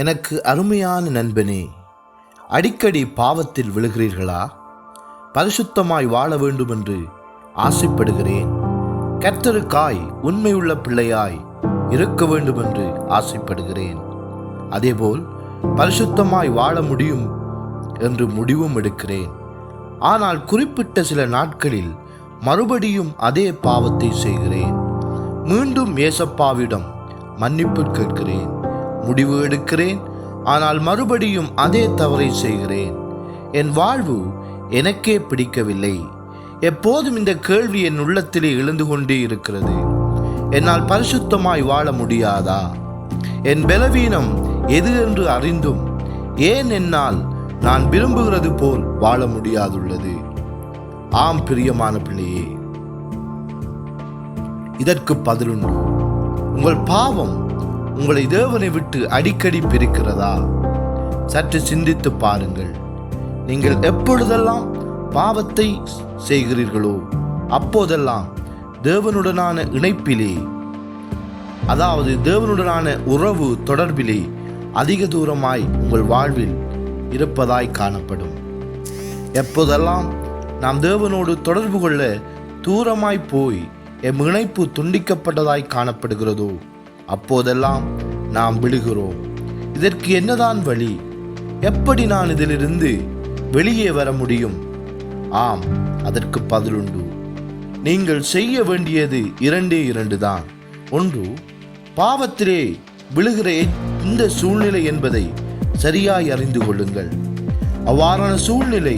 எனக்கு அருமையான நண்பனே அடிக்கடி பாவத்தில் விழுகிறீர்களா? பரிசுத்தமாய் வாழ வேண்டும் என்று ஆசைப்படுகிறேன். கர்த்தருக்காய் உண்மையுள்ள பிள்ளையாய் இருக்க வேண்டும் என்று ஆசைப்படுகிறேன். அதேபோல் பரிசுத்தமாய் வாழ முடியும் என்று முடிவும் எடுக்கிறேன். ஆனால் குறிப்பிட்ட சில நாட்களில் மறுபடியும் அதே பாவத்தை செய்கிறேன். மீண்டும் ஏசப்பாவிடம் மன்னிப்பு கேட்கிறேன். முடிவு எடுக்கிறேன். ஆனால் மறுபடியும் அதே தவறை செய்கிறேன். என் வாழ்வு எனக்கே பிடிக்கவில்லை. எப்போதும் இந்த கேள்வி என் உள்ளத்திலே எழுந்து கொண்டே இருக்கிறது. என்னால் பரிசுத்தமாய் வாழ முடியாதா? என் பலவீனம் எது என்று அறிந்தும் ஏன் என்னால் நான் விரும்புகிறது போல் வாழ முடியாதுள்ளது? ஆம் பிரியமான பிள்ளையே. இதற்கு பதிலுண்டு உங்கள் பாவம் உங்களை தேவனை விட்டு அடிக்கடி பிரிக்கிறதா? சற்று சிந்தித்து பாருங்கள். நீங்கள் எப்பொழுதெல்லாம் பாவத்தை செய்கிறீர்களோ அப்போதெல்லாம் தேவனுடனான இணைப்பிலே அதாவது தேவனுடனான உறவு தொடர்பிலே அதிக தூரமாய் உங்கள் வாழ்வில் இருப்பதாய் காணப்படும். எப்போதெல்லாம் நாம் தேவனோடு தொடர்பு கொள்ள தூரமாய் போய் எம் இணைப்பு துண்டிக்கப்பட்டதாய் காணப்படுகிறதோ அப்போதெல்லாம் நாம் விழுகிறோம். இதற்கு என்னதான் வழி? எப்படி நான் இதிலிருந்து வெளியே வர முடியும்? ஆம் அதற்கு பதிலுண்டு நீங்கள் செய்ய வேண்டியது இரண்டே இரண்டு தான் ஒன்று பாவத்திலே விழுகிற இந்த சூழ்நிலை என்பதை சரியாய் அறிந்து கொள்ளுங்கள். அவ்வாறான சூழ்நிலை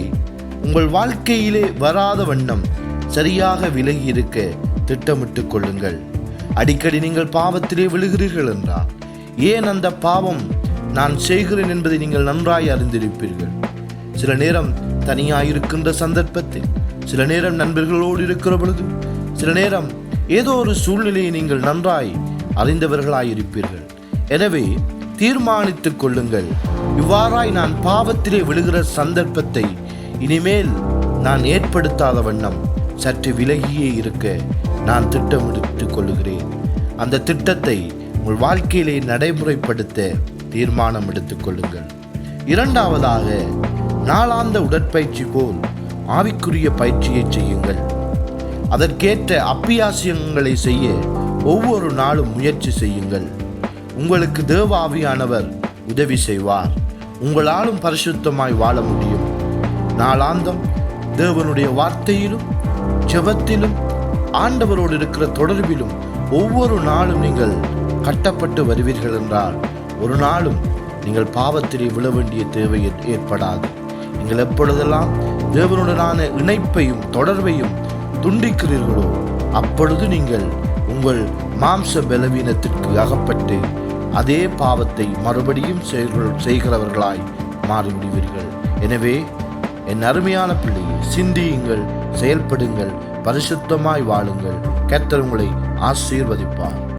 உங்கள் வாழ்க்கையிலே வராத வண்ணம் சரியாக விலகி இருக்க திட்டமிட்டுக் கொள்ளுங்கள். அடிக்கடி நீங்கள் பாவத்திலே விழுகிறீர்கள் என்றால் ஏன் அந்த பாவம் நான் செய்கிறேன் என்பதை நீங்கள் நன்றாய் அறிந்திருப்பீர்கள். சில நேரம் தனியாய் இருக்கின்ற சந்தர்ப்பத்தில் சில நேரம் நண்பர்களோடு இருக்கிற பொழுது சில நேரம் ஏதோ ஒரு சூழ்நிலையை நீங்கள் நன்றாய் அறிந்தவர்களாயிருப்பீர்கள். எனவே தீர்மானித்துக் கொள்ளுங்கள். இவ்வாறாய் நான் பாவத்திலே விழுகிற சந்தர்ப்பத்தை இனிமேல் நான் ஏற்படுத்தாத வண்ணம் சற்று விலகியே இருக்க நான் திட்டமிட்டு கொள்ளுகிறேன். அந்த திட்டத்தை உங்கள் வாழ்க்கையிலே நடைமுறைப்படுத்த தீர்மானம் எடுத்துக் கொள்ளுங்கள். இரண்டாவதாக நாளாந்த உடற்பயிற்சி போல் ஆவிக்குரிய பயிற்சியை செய்யுங்கள். அதற்கேற்ற அப்பியாசியங்களை செய்ய ஒவ்வொரு நாளும் முயற்சி செய்யுங்கள். உங்களுக்கு தேவ ஆவியானவர் உதவி செய்வார். உங்களாலும் பரிசுத்தமாய் வாழ முடியும். நாளாந்தம் தேவனுடைய வார்த்தையிலும் ஜெபத்திலும் ஆண்டவரோடு இருக்கிற தொடர்பிலும் ஒவ்வொரு நாளும் நீங்கள் கட்டப்பட்டு வருவீர்கள் என்றால் ஒரு நாளும் நீங்கள் பாவத்திலே விழ வேண்டிய தேவை ஏற்படாது. நீங்கள் எப்பொழுதெல்லாம் தேவனுடனான இணைப்பையும் தொடர்பையும் துண்டிக்கிறீர்களோ அப்பொழுது நீங்கள் உங்கள் மாம்ச பலவீனத்திற்கு அகப்பட்டு அதே பாவத்தை மறுபடியும் செய்கிறவர்களாய் மாறிவிடுவீர்கள். எனவே என் அருமையான பிள்ளையை சிந்தியுங்கள் செயல்படுங்கள். பரிசுத்தமாய் வாழுங்கள். கர்த்தர் உங்களை ஆசீர்வதிப்பார்.